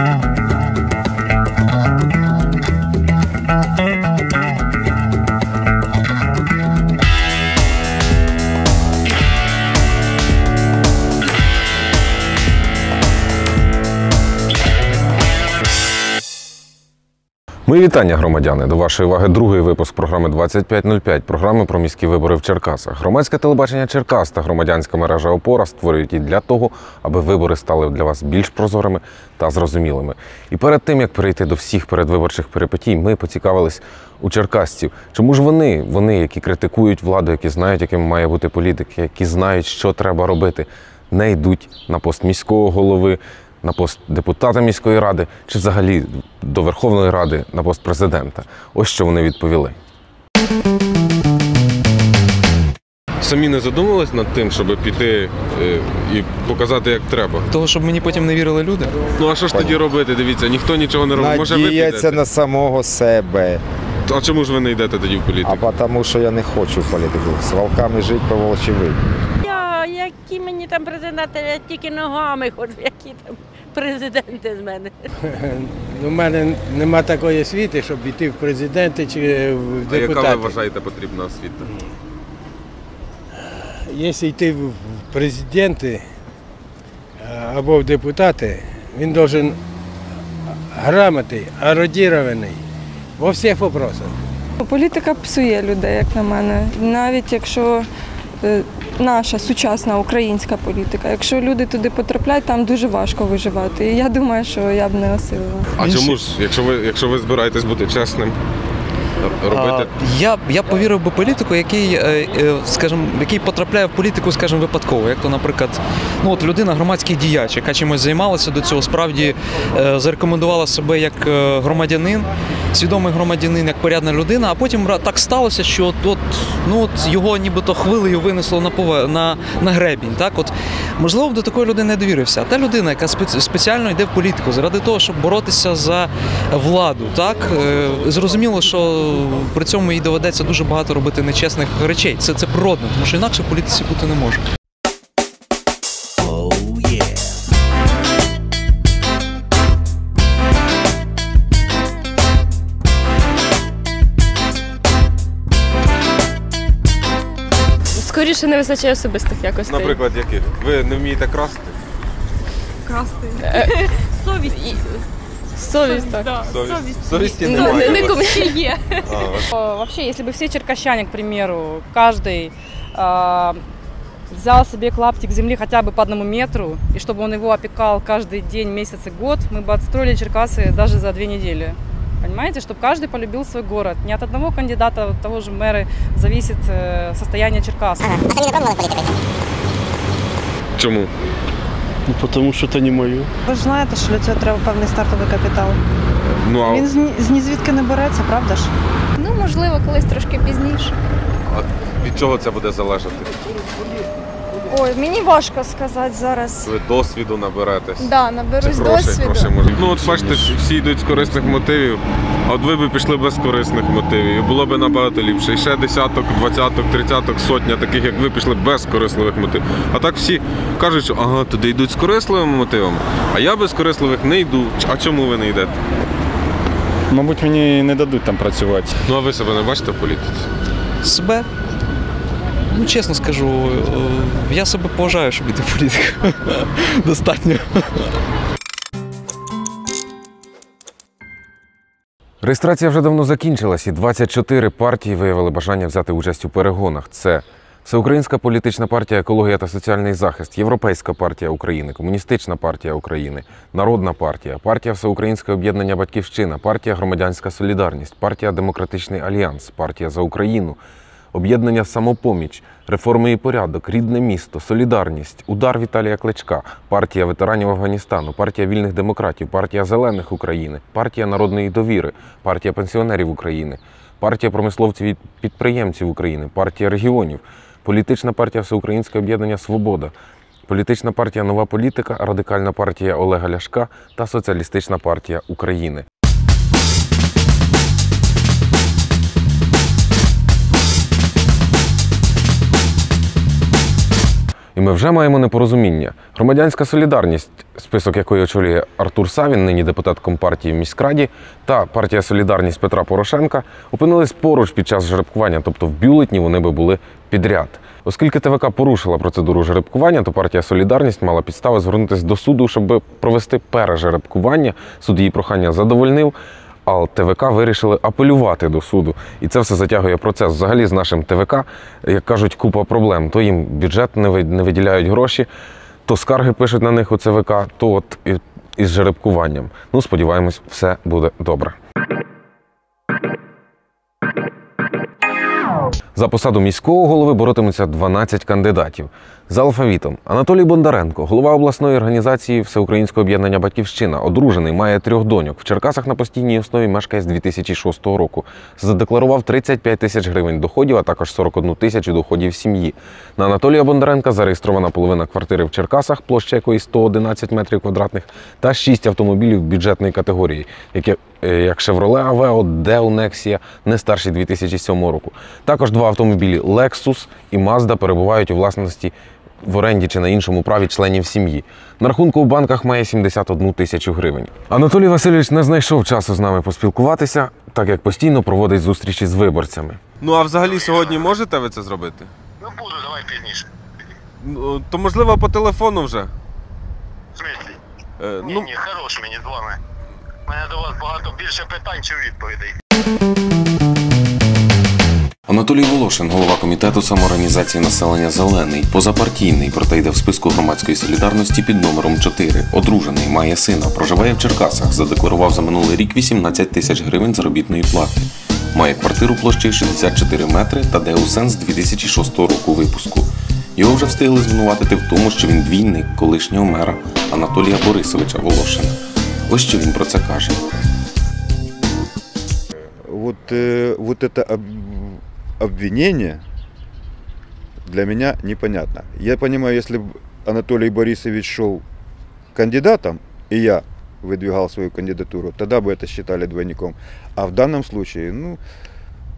Mm-hmm. Мої вітання, громадяни. До вашої уваги другий випуск програми 2505, програми про міські вибори в Черкасах. Громадське телебачення Черкас та громадянська мережа Опора створюють її для того, аби вибори стали для вас більш прозорими та зрозумілими. І перед тим як перейти до всіх передвиборчих перипетій, ми поцікавились у черкасців. Чому ж вони, вони, які критикують владу, які знають, яким має бути політика, які знають, що треба робити, не йдуть на пост міського голови, на пост депутата міської ради чи взагалі до Верховної Ради на пост президента. Ось що вони відповіли. Самі не задумувались над тим, щоб піти е, і показати, як треба. Того, щоб мені потім не вірили люди. Ну а що ж тоді робити? Дивіться, ніхто нічого не робить. Може, ви на самого себе. А чому ж ви не йдете тоді в політику? А тому, що я не хочу в політику. З волками жити по. Я, які мені там президенти, я тільки ногами ходжу, які там президенти з мене. У Ну, мене нема такої освіти, щоб йти в президенти чи в А яка депутати. ви вважаєте потрібна освіта? Якщо йти в президенти або в депутати, він должен грамотний, ерудірований во всіх вопросах. Політика псує людей, як на мене. Навіть якщо е, наша сучасна українська політика, якщо люди туди потрапляють, там дуже важко виживати. І я думаю, що я б не осилила. А чому ж, якщо ви, якщо ви збираєтесь бути чесним, робити я, я повірив би політику, який, е, е, скажімо, який потрапляє в політику, скажімо, випадково. Як то, наприклад, ну от людина, громадський діяч, яка чимось займалася до цього, справді е, зарекомендувала себе як е, громадянин, свідомий громадянин, як порядна людина, а потім так сталося, що от, от, ну, от його нібито хвилею винесло на, пове, на, на гребінь. Так? От, можливо, до такої людини не довірився. А та людина, яка спец- спеціально йде в політику заради того, щоб боротися за владу, так е, зрозуміло, що при цьому їй доведеться дуже багато робити нечесних речей. Це, це природно, тому що інакше в політиці бути не може. Скоріше не вистачає особистих якостей. Наприклад, яких? Ви не вмієте красти? совість. Совість, так. Совість. Совісті Ну, немає. не у вас. комі- А, у вас- Вообще, если бы все черкащане, к примеру, каждый а, взял себе клаптик земли хотя бы по одному метру, и чтобы он его опекал каждый день, месяц и год, мы бы отстроили Черкасы даже за две недели. Понимаете, чтобы каждый полюбил свой город. Не от одного кандидата, от того же мэра зависит э, состояние Черкас. Чому? Ну, тому що це не моє. Ви ж знаєте, що для цього треба певний стартовий капітал. Ну, а Він з ні- з ні звідки не береться, правда ж? Ну, можливо, колись трошки пізніше. а від чого це буде залежати? Ой, мені важко сказати зараз. Ви досвіду наберетесь. Да, наберусь грошей, досвіду. грошей може. Ну от бачите, всі- всі йдуть з корисних мотивів, а от ви б пішли без корисних мотивів. І було б набагато ліпше. І ще десяток, двадцяток, тридцяток, сотня таких, як ви пішли без корисливих мотивів. А так всі кажуть, що ага, туди йдуть з корисливими мотивами, а я без корисливих не йду. А чому ви не йдете? Мабуть, мені не дадуть там працювати. Ну а ви себе не бачите в політиці? Себе. Ну, чесно скажу, е, я себе поважаю, щоб іти в. Достатньо. Реєстрація вже давно закінчилась, і 24 партії виявили бажання взяти участь у перегонах. Це Всеукраїнська політична партія Екологія та соціальний захист, Європейська партія України, Комуністична партія України, Народна партія, партія Всеукраїнське об'єднання Батьківщина, партія Громадянська Солідарність, партія Демократичний Альянс, партія за Україну, об'єднання Самопоміч, реформи і порядок, рідне місто, солідарність, удар Віталія Кличка, партія ветеранів Афганістану, партія вільних демократів, партія зелених України, партія народної довіри, партія пенсіонерів України, партія промисловців і підприємців України, партія регіонів, політична партія Всеукраїнське об'єднання Свобода. Політична партія Нова політика, радикальна партія Олега Ляшка та Соціалістична партія України. І ми вже маємо непорозуміння. Громадянська солідарність, список якої очолює Артур Савін, нині депутат Компартії в міськраді, та партія Солідарність Петра Порошенка опинились поруч під час жеребкування, тобто в бюлетні вони би були підряд. Оскільки ТВК порушила процедуру жеребкування, то партія Солідарність мала підстави звернутися до суду, щоб провести пережеребкування. Суд її прохання задовольнив. А ТВК вирішили апелювати до суду, і це все затягує процес. Взагалі з нашим ТВК, як кажуть, купа проблем. То їм бюджет не виділяють гроші, то скарги пишуть на них у ЦВК, то от із жеребкуванням. Ну, сподіваємось, все буде добре. За посаду міського голови боротимуться 12 кандидатів. За алфавітом Анатолій Бондаренко, голова обласної організації Всеукраїнського об'єднання Батьківщина, одружений, має трьох доньок. В Черкасах на постійній основі мешкає з 2006 року. Задекларував 35 тисяч гривень доходів, а також 41 тисячу доходів сім'ї. На Анатолія Бондаренка зареєстрована половина квартири в Черкасах, площа якої 111 метрів квадратних, та 6 автомобілів бюджетної категорії, які як Chevrolet Aveo, Deo Nexia, не старші 2007 року. Також два автомобілі Lexus і Mazda перебувають у власності в оренді чи на іншому праві членів сім'ї. На рахунку у банках має 71 тисячу гривень. Анатолій Васильович не знайшов часу з нами поспілкуватися, так як постійно проводить зустрічі з виборцями. Ну а взагалі сьогодні можете ви це зробити? Ну буду, давай пізніше. Ну, то можливо по телефону вже. В смислі? Е, Ні, ну, ні, хорош мені з вами. Мене до вас багато більше питань, чи відповідей. Анатолій Волошин, голова комітету самоорганізації населення Зелений, позапартійний, проте йде в списку громадської солідарності під номером 4. Одружений, має сина, проживає в Черкасах, задекларував за минулий рік 18 тисяч гривень заробітної плати. Має квартиру площею 64 метри та Деусенс 2006 року випуску. Його вже встигли звинуватити в тому, що він двійник колишнього мера Анатолія Борисовича Волошина. Ось що він про це каже. вот, э, вот это об- обвинение для меня непонятно. Я понимаю, если бы Анатолий Борисович шел кандидатом, и я выдвигал свою кандидатуру, тогда бы это считали двойником. А в данном случае, ну,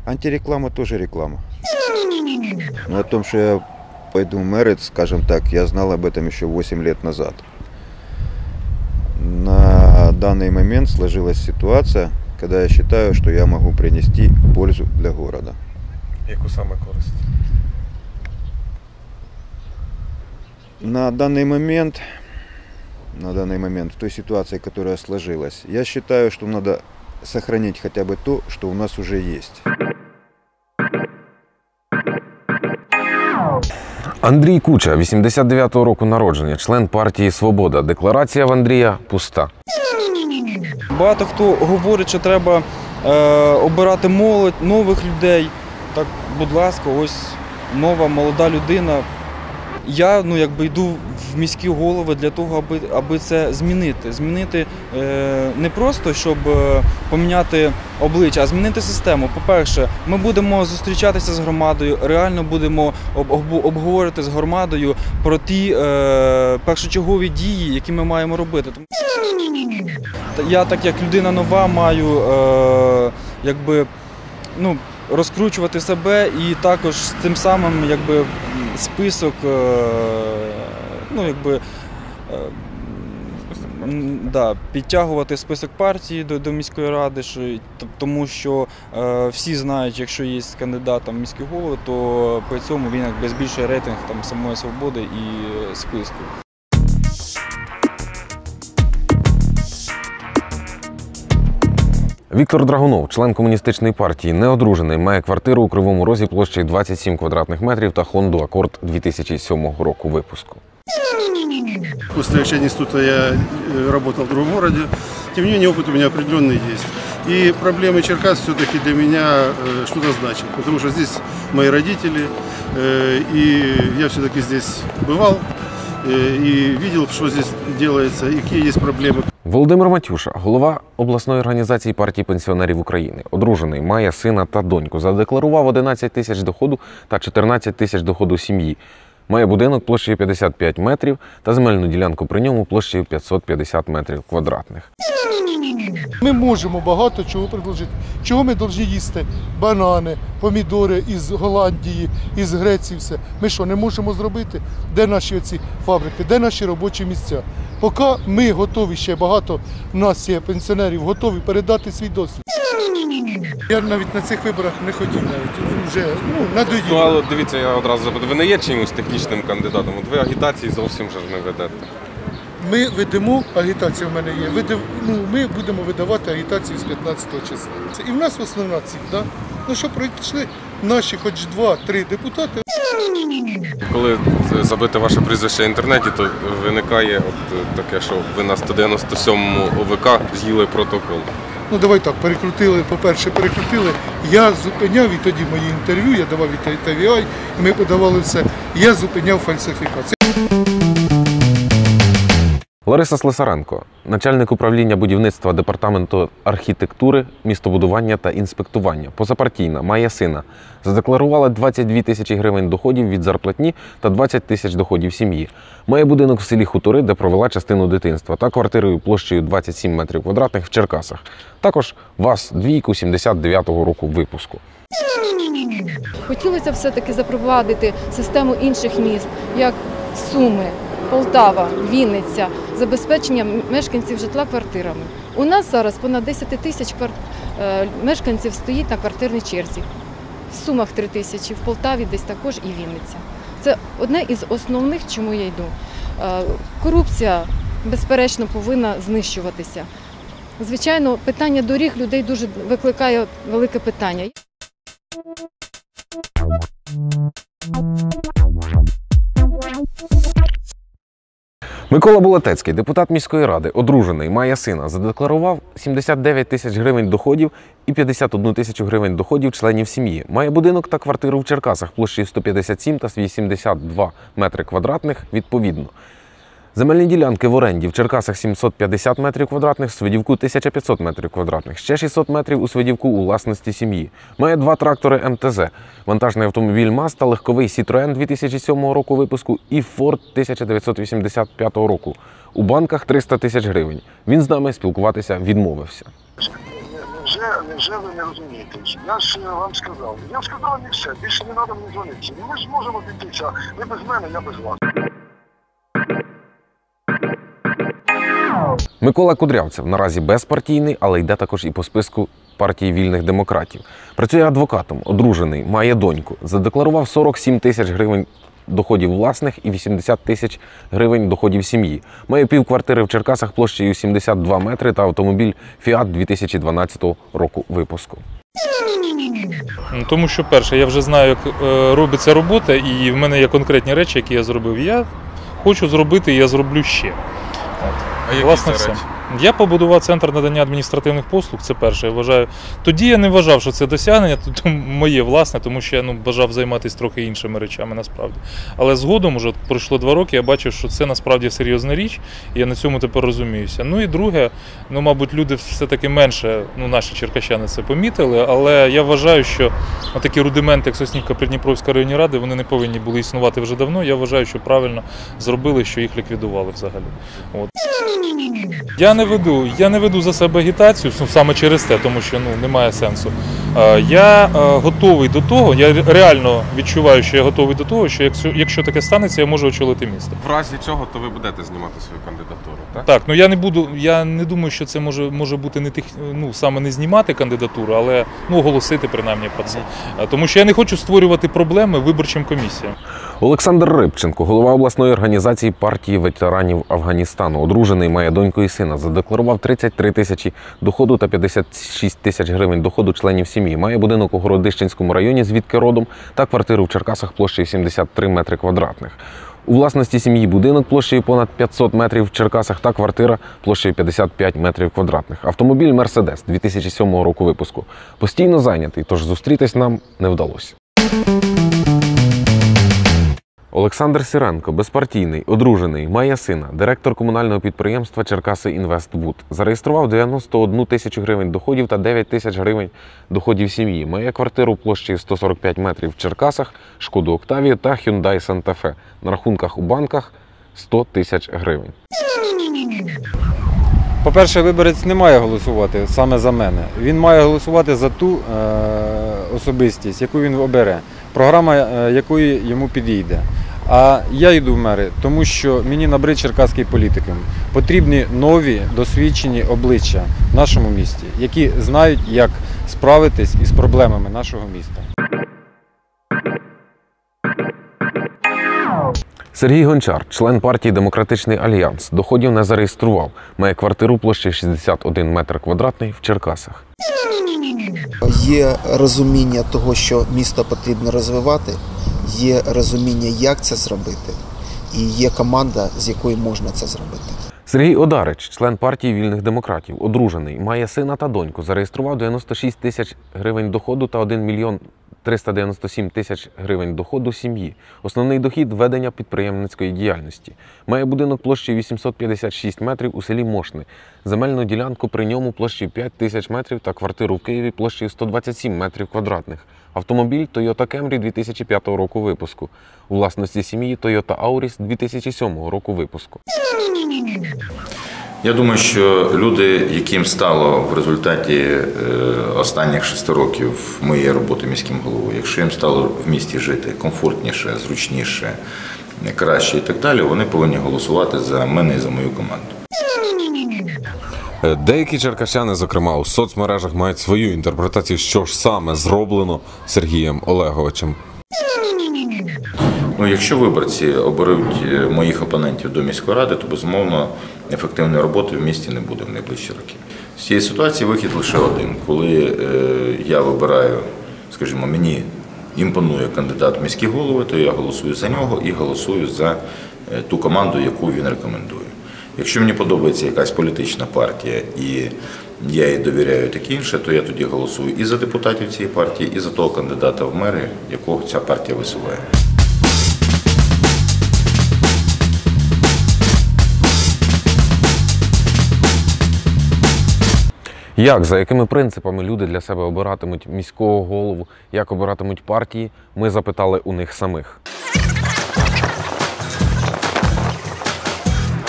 антиреклама тоже реклама. Но о том, что я пойду в мэры, скажем так, я знал об этом еще 8 лет назад. На данный момент сложилась ситуация, когда я считаю, что я могу принести пользу для города. яку саме користь? На данный момент, на данный момент, в той ситуации, которая сложилась, я считаю, что надо сохранить хотя бы то, что у нас уже есть. Андрій Куча, 89-го року народження, член партії Свобода. Декларація в Андрія пуста. Багато хто говорить, що треба е, обирати молодь, нових людей. Так, будь ласка, ось нова молода людина. Я ну, якби йду в міські голови для того, аби, аби це змінити. Змінити е, не просто, щоб е, поміняти обличчя, а змінити систему. По-перше, ми будемо зустрічатися з громадою, реально будемо об, об- обговорити з громадою про ті е, першочергові дії, які ми маємо робити. Я, так як людина нова, маю е, якби, ну, розкручувати себе і також тим самим якби, список, е, ну, якби, е, да, підтягувати список партії до, до міської ради, що, тому що е, всі знають, якщо є кандидат там, в міський голови, то при цьому він якби збільшує рейтинг там, самої свободи і е, списку. Віктор Драгунов, член комуністичної партії, неодружений, має квартиру у Кривому Розі площею 27 квадратних метрів та Хонду Акорд 2007 року випуску. После окончания института я э, работал в другом городе. Тем не менее, опыт у меня определенный есть. И проблемы Черкас все-таки для меня э, что-то значат. Потому что здесь мои родители, э, и я все-таки здесь бывал э, и видел, что здесь делается, и какие есть проблемы. Володимир Матюша, голова обласної організації партії пенсіонерів України, одружений, має сина та доньку. Задекларував 11 тисяч доходу та 14 тисяч доходу сім'ї. Має будинок площею 55 метрів та земельну ділянку при ньому площею 550 метрів квадратних. Ми можемо багато чого предложити. Чого ми повинні їсти? Банани, помідори із Голландії, із Греції, все. Ми що, не можемо зробити? Де наші оці фабрики, де наші робочі місця? Поки ми готові, ще багато нас є пенсіонерів, готові передати свій досвід. Я навіть на цих виборах не хотів навіть вже ну, надоїло. Ну, але дивіться, я одразу запитаю, ви не є чимось технічним кандидатом? От ви агітації зовсім же ж не ведете. Ми ведемо, агітація в мене є. Видав, ну, ми будемо видавати агітацію з 15 числа. Це і в нас основна ціль, да? Ну що пройшли наші хоч два-три депутати. Коли забите ваше прізвище в інтернеті, то виникає от е, таке, що ви на 197-му ОВК з'їли протокол. Ну давай так, перекрутили, по-перше, перекрутили. Я зупиняв і тоді мої інтерв'ю, я давав і ТВІ, і ми подавали все. Я зупиняв фальсифікацію. Лариса Слесаренко, начальник управління будівництва департаменту архітектури, містобудування та інспектування, позапартійна, має сина. Задекларувала 22 тисячі гривень доходів від зарплатні та 20 тисяч доходів сім'ї. Має будинок в селі Хутори, де провела частину дитинства, та квартирою площею 27 метрів квадратних в Черкасах. Також ВАЗ двійку 79-го року випуску. Хотілося все-таки запровадити систему інших міст, як Суми, Полтава, Вінниця, забезпечення мешканців житла квартирами. У нас зараз понад 10 тисяч е, мешканців стоїть на квартирній черзі. В Сумах 3 тисячі, в Полтаві десь також і Вінниця. Це одне із основних, чому я йду. Е, Корупція, безперечно, повинна знищуватися. Звичайно, питання доріг людей дуже викликає велике питання. Микола Булатецький, депутат міської ради, одружений, має сина, задекларував 79 тисяч гривень доходів і 51 тисячу гривень доходів членів сім'ї. Має будинок та квартиру в Черкасах площею 157 та 82 метри квадратних відповідно. Земельні ділянки в оренді в Черкасах 750 метрів квадратних, в Свидівку 1500 метрів квадратних, ще 600 метрів у Свидівку у власності сім'ї. Має два трактори МТЗ, вантажний автомобіль МАЗ та легковий Citroën 2007 року випуску і Ford 1985 року. У банках 300 тисяч гривень. Він з нами спілкуватися відмовився. Невже, невже ви не розумієте? Я ж е, вам сказав. Я сказав і все. Більше не треба мені дзвонити. Ми ж можемо бійтися. Ви без мене, я без вас. Микола Кудрявцев наразі безпартійний, але йде також і по списку партії вільних демократів. Працює адвокатом, одружений, має доньку. Задекларував 47 тисяч гривень доходів власних і 80 тисяч гривень доходів сім'ї. Має півквартири в Черкасах площею 72 метри та автомобіль Fiat 2012 року випуску. Ну, Тому що, перше, я вже знаю, як е, робиться робота, і в мене є конкретні речі, які я зробив. Я хочу зробити, я зроблю ще. А які Власне, це все. речі? Я побудував центр надання адміністративних послуг. Це перше. Я вважаю. Тоді я не вважав, що це досягнення, тут моє власне, тому що я ну, бажав займатися трохи іншими речами насправді. Але згодом, уже пройшло два роки, я бачив, що це насправді серйозна річ, і я на цьому тепер розуміюся. Ну і друге, ну, мабуть, люди все-таки менше, ну, наші черкащани це помітили, але я вважаю, що такі рудименти, як Соснівка Придніпровська районні ради, вони не повинні були існувати вже давно. Я вважаю, що правильно зробили, що їх ліквідували взагалі. От. Я не веду, я не веду за себе агітацію ну, саме через те, тому що ну немає сенсу. Е, Я е, готовий до того, я реально відчуваю, що я готовий до того, що якщо, якщо таке станеться, я можу очолити місто. В разі чого, то ви будете знімати свою кандидатуру, так? Так, ну я не буду. Я не думаю, що це може може бути не тих, ну саме не знімати кандидатуру, але ну оголосити принаймні про це. Е, Тому що я не хочу створювати проблеми виборчим комісіям. Олександр Рибченко, голова обласної організації партії ветеранів Афганістану, одружений, має доньку і сина. Задекларував 33 тисячі доходу та 56 тисяч гривень доходу членів сім'ї. Має будинок у Городищенському районі, звідки родом, та квартиру в Черкасах площею 73 метри квадратних. У власності сім'ї будинок площею понад 500 метрів в Черкасах та квартира площею 55 метрів квадратних. Автомобіль Мерседес 2007 року випуску. Постійно зайнятий, тож зустрітись нам не вдалося. Олександр Сіренко, безпартійний, одружений, має сина, директор комунального підприємства Черкаси Інвестбуд. Зареєстрував 91 тисячу гривень доходів та 9 тисяч гривень доходів сім'ї. Має квартиру площею 145 метрів в Черкасах, шкоду Октавію та Hyundai Santa Fe. На рахунках у банках 100 тисяч гривень. По-перше, виборець не має голосувати саме за мене. Він має голосувати за ту е, особистість, яку він обере, програма е, якої йому підійде. А я йду в мери, тому що мені набрид черкаський політикам. Потрібні нові досвідчені обличчя в нашому місті, які знають, як справитись із проблемами нашого міста. Сергій Гончар, член партії Демократичний Альянс, доходів не зареєстрував. Має квартиру площею 61 метр квадратний в Черкасах. Є розуміння того, що місто потрібно розвивати, є розуміння, як це зробити, і є команда, з якою можна це зробити. Сергій Одарич, член партії вільних демократів, одружений, має сина та доньку, зареєстрував 96 тисяч гривень доходу та 1 мільйон 397 тисяч гривень доходу сім'ї. Основний дохід ведення підприємницької діяльності. Має будинок площею 856 метрів у селі Мошни, земельну ділянку при ньому площею 5 тисяч метрів та квартиру в Києві площею 127 метрів квадратних. Автомобіль Toyota Camry 2005 року випуску. У власності сім'ї Toyota Auris 2007 року випуску. Я думаю, що люди, яким стало в результаті е, останніх шести років моєї роботи міським головою, якщо їм стало в місті жити комфортніше, зручніше, краще і так далі, вони повинні голосувати за мене і за мою команду. Е, Деякі черкащани, зокрема, у соцмережах мають свою інтерпретацію, що ж саме зроблено Сергієм Олеговичем. Ну, якщо виборці оберуть е, моїх опонентів до міської ради, то безумовно ефективної роботи в місті не буде в найближчі роки. З цієї ситуації вихід лише один. Коли е, я вибираю, скажімо, мені імпонує кандидат в міські голови, то я голосую за нього і голосую за е, ту команду, яку він рекомендує. Якщо мені подобається якась політична партія і я їй довіряю таке інше, то я тоді голосую і за депутатів цієї партії, і за того кандидата в мери, якого ця партія висуває. Як, за якими принципами люди для себе обиратимуть міського голову, як обиратимуть партії, ми запитали у них самих.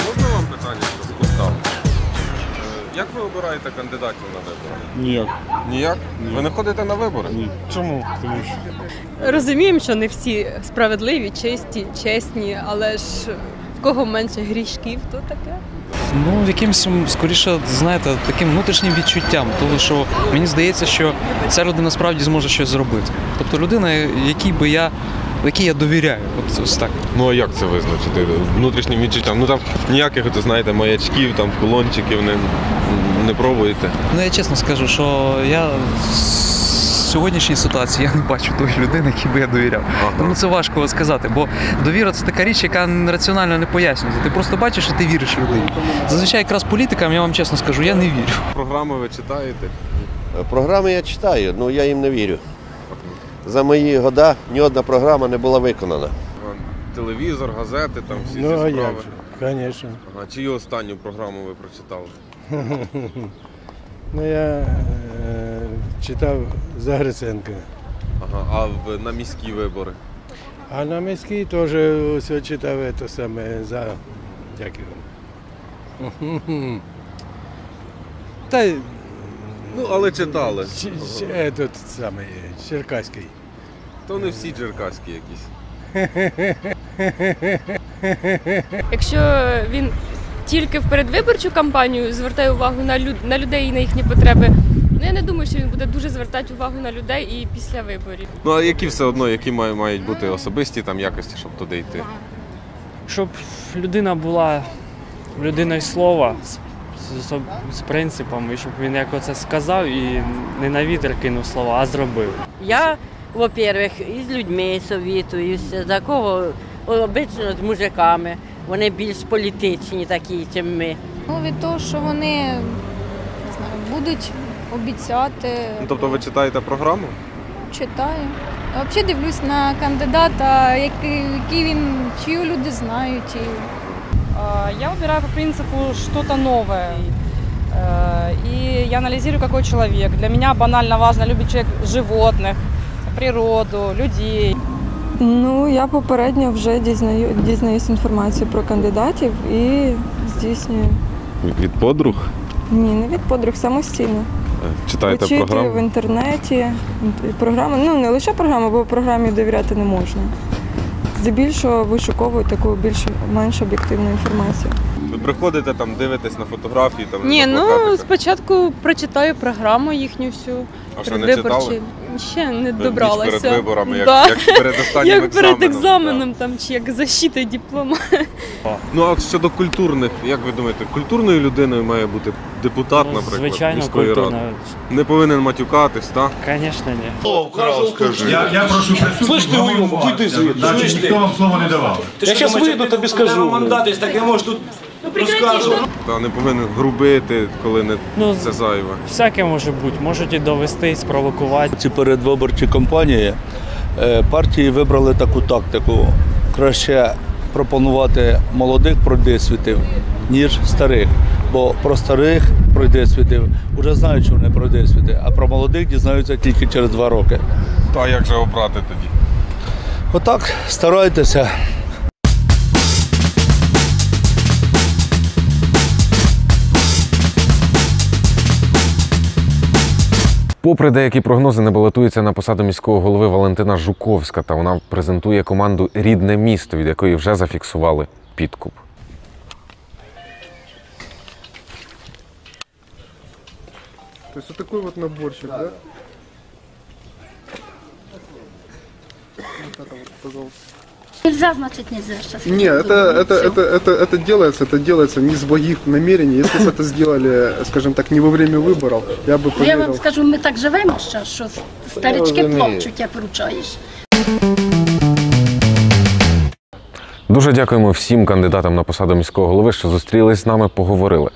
Можна вам питання поставити? Е, Як ви обираєте кандидатів на вибори? Ніяк. Ніяк? Ви не ходите на вибори? Ні. Чому? Тому що Розуміємо, що не всі справедливі, чисті, чесні, але ж кого менше грішків, то таке. Ну, якимось, скоріше, знаєте, таким внутрішнім відчуттям, тому що мені здається, що ця людина справді зможе щось зробити. Тобто людина, якій би я, якій я довіряю. От ось так. Ну а як це визначити? Внутрішнім відчуттям? Ну там ніяких, от, знаєте, маячків, там кулончиків не, не пробуєте. Ну я чесно скажу, що я сьогоднішній ситуації я не бачу тої людини, якій би я довіряв. Тому це важко сказати, бо довіра це така річ, яка раціонально не пояснюється. Ти просто бачиш і ти віриш людині. Зазвичай якраз політикам, я вам чесно скажу, я не вірю. Програми ви читаєте? Програми я читаю, але я їм не вірю. За мої года ні одна програма не була виконана. Телевізор, газети, там всі Ну, ці справи. як звісно. Ага, чию останню програму ви прочитали? Ну, я е, читав за Гриценка. Ага, а в, на міські вибори? А на міській теж ось читав це саме за як його. Та й- Ну, але читали. Ч- ч- Этот самий Черкаський. То не всі джеркаські якісь. Якщо він тільки в передвиборчу кампанію звертає увагу на, люд... на людей і на їхні потреби, ну я не думаю, що він буде дуже звертати увагу на людей і після виборів. Ну а які все одно, які має- мають бути особисті там якості, щоб туди йти? щоб людина була людиною слова з, з, з принципами, щоб він як оце сказав і не на вітер кинув слова, а зробив. Я, во-первых, із людьми совітуюся, за кого обично з мужиками. Вони більш політичні такі, ніж ми. Ну, від того, що вони не знаю, будуть обіцяти, Ну, тобто ви читаєте програму? читаю. А Взагалі дивлюсь на кандидата, який, який він, чию люди знають. І... А, Я выбираю по принципу что-то новое. Э, И я анализирую, какой человек. Для меня банально важно, любит человек животных, природу, людей. Ну, я попередньо вже дізнаю, дізнаюсь інформацію про кандидатів і здійснюю Від подруг? Ні, не від подруг, самостійно. Читаєте Вичитую в інтернеті. інт- Програми, ну не лише програми, бо програмі довіряти не можна. Здебільшого вишуковую таку більш-менш об'єктивну інформацію. Ви приходите там, дивитесь на фотографії, там Ні, на ну плакатиках. спочатку прочитаю програму їхню всю. А що, не читали? Ще не ніч добралася. перед виборами, як- Да. як перед останнім Як перед екзаменом, екзаменом, там, чи як защита диплома. Ну а щодо культурних, як ви думаєте, культурною людиною має бути депутат, Ну, наприклад, звичайно, міської культурною. ради? Не повинен матюкатись, так? Звісно, ні. Я, я прошу Слышь ты, уёбок, уйди звідти. Значить, Слышь ніхто ти. вам слова не давав. Я зараз вийду, тобі скажу. Мандат, є, так я можу тут розказувати. Та не повинен грубити, коли не Ну, це зайве. Всяке може бути. Можуть і довести, спровокувати. Ці передвиборчі кампанії е, партії вибрали таку тактику. Краще пропонувати молодих пройдисвітів, ніж старих. Бо про старих пройдисвітів вже знають, що вони пройдисвіти, а про молодих дізнаються тільки через два роки. Та як же обрати тоді? Отак, старайтеся. Попри деякі прогнози, не балотується на посаду міського голови Валентина Жуковська, та вона презентує команду Рідне місто, від якої вже зафіксували підкуп. То есть вот такой вот наборчик, да? Вот это вот, пожалуйста. Нельзя, значит, нельзя сейчас. Не, это, это, это, это, это делается, это делается не с благих намерений. Если бы это сделали, скажем так, не во время выборов, я бы Ну, я вам поверил. скажу, ми так живемо ще, що старички розумію. плачуть, як вручаєш. Дуже дякуємо всім кандидатам на посаду міського голови, що зустрілись з нами, поговорили.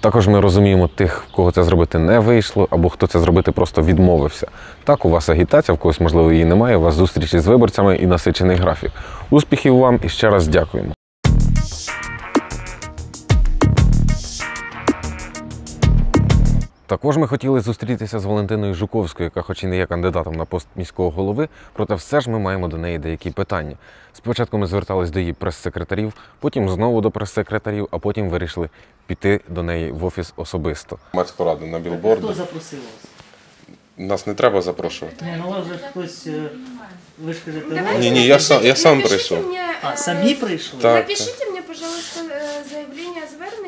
Також ми розуміємо тих, кого це зробити не вийшло, або хто це зробити просто відмовився. Так, у вас агітація, в когось, можливо, її немає, у вас зустрічі з виборцями і насичений графік. Успіхів вам і ще раз дякуємо. Також ми хотіли зустрітися з Валентиною Жуковською, яка хоч і не є кандидатом на пост міського голови, проте все ж ми маємо до неї деякі питання. Спочатку ми звертались до її прес-секретарів, потім знову до прес-секретарів, а потім вирішили піти до неї в офіс особисто. Мать поради на білборді. Хто запросив вас? Нас не треба запрошувати. Ні, ну вас же хтось. е, Ви ж кажете, Ні, ні, я сам- я сам прийшов. мені, А, самі прийшли? Так. Напишите мне, пожалуйста, э, заявление о звернення э,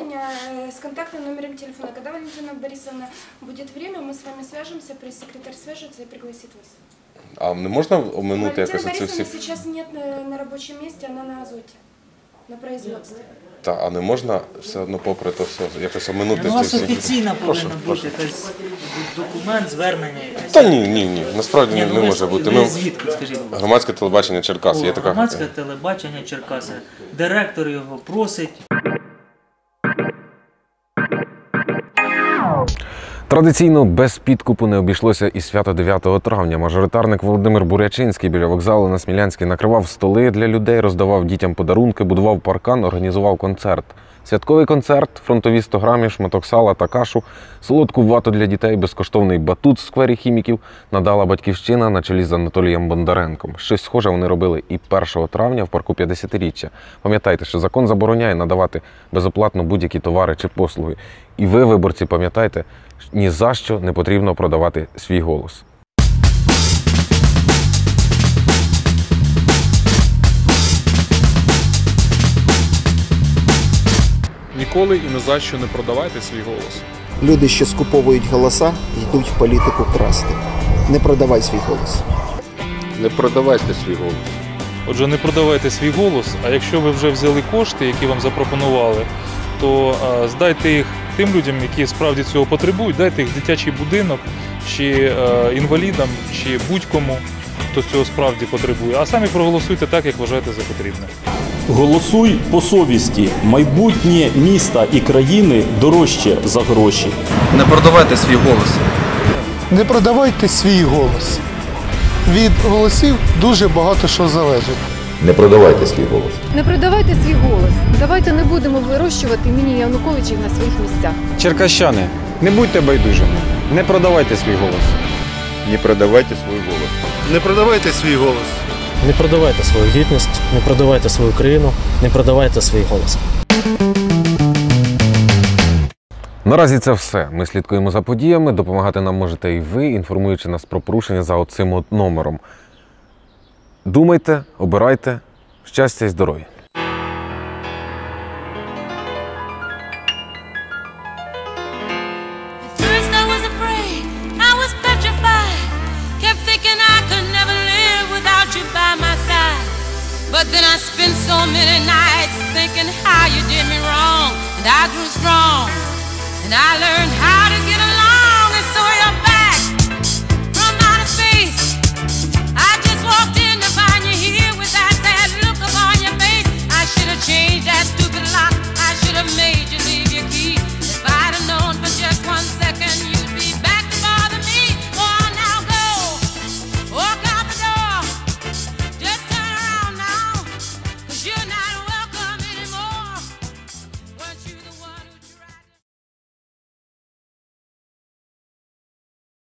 с контактным номером телефона. Когда Валентина Борисовна будет время, мы с вами свяжемся, пресс-секретарь свяжется и пригласит вас. А не можна оминути Валентина якось оці Борисовна всі. сейчас нет на, на рабочем месте, она на Азоте, на производстве. Та, а не можна все одно попри то все якось оминути Ну, у ці вас всі. офіційна Прошу, повинна прошу. бути якась документ, звернення. якесь. Та ні, ні, ні. Насправді Ні, не, ну не ви може з- бути. ви Ну, звідки, скажіть, будь ласка? громадське телебачення Черкас. О, Є така Громадське телебачення Черкаси. Директор його просить. Традиційно без підкупу не обійшлося і свято 9 травня. Мажоритарник Володимир Бурячинський біля вокзалу на Смілянській накривав столи для людей, роздавав дітям подарунки, будував паркан, організував концерт. Святковий концерт, фронтові 100 грамів, шматок сала та кашу, солодку вату для дітей, безкоштовний батут в сквері хіміків надала батьківщина на чолі з Анатолієм Бондаренком. Щось схоже вони робили і 1 травня в парку 50-річчя. Пам'ятайте, що закон забороняє надавати безоплатно будь-які товари чи послуги. І ви, виборці, пам'ятайте, ні за що не потрібно продавати свій голос. Ніколи і ні за що не продавайте свій голос. Люди, що скуповують голоса, йдуть в політику красти. Не продавай свій голос. Не продавайте свій голос. Отже, не продавайте свій голос, а якщо ви вже взяли кошти, які вам запропонували, то а, здайте їх тим людям, які справді цього потребують, дайте їх в дитячий будинок, чи е, інвалідам, чи будь-кому, хто цього справді потребує. А самі проголосуйте так, як вважаєте за потрібне. Голосуй по совісті. Майбутнє міста і країни дорожче за гроші. Не продавайте свій голос. Не продавайте свій голос. Від голосів дуже багато що залежить. Не продавайте свій голос. Не продавайте свій голос. Давайте не будемо вирощувати міні-Януковичів на своїх місцях. Черкащани, не будьте байдужими, не продавайте свій голос. Не продавайте свій голос. Не продавайте свій голос. Не продавайте свою гідність, не продавайте свою країну, не продавайте свій голос. Наразі це все. Ми слідкуємо за подіями. Допомагати нам можете і ви, інформуючи нас про порушення за оцим от номером. Думайте, обирайте щастя і здоров'я. Then I spent so many nights thinking how you did me wrong. And I grew strong. And I learned how to get along.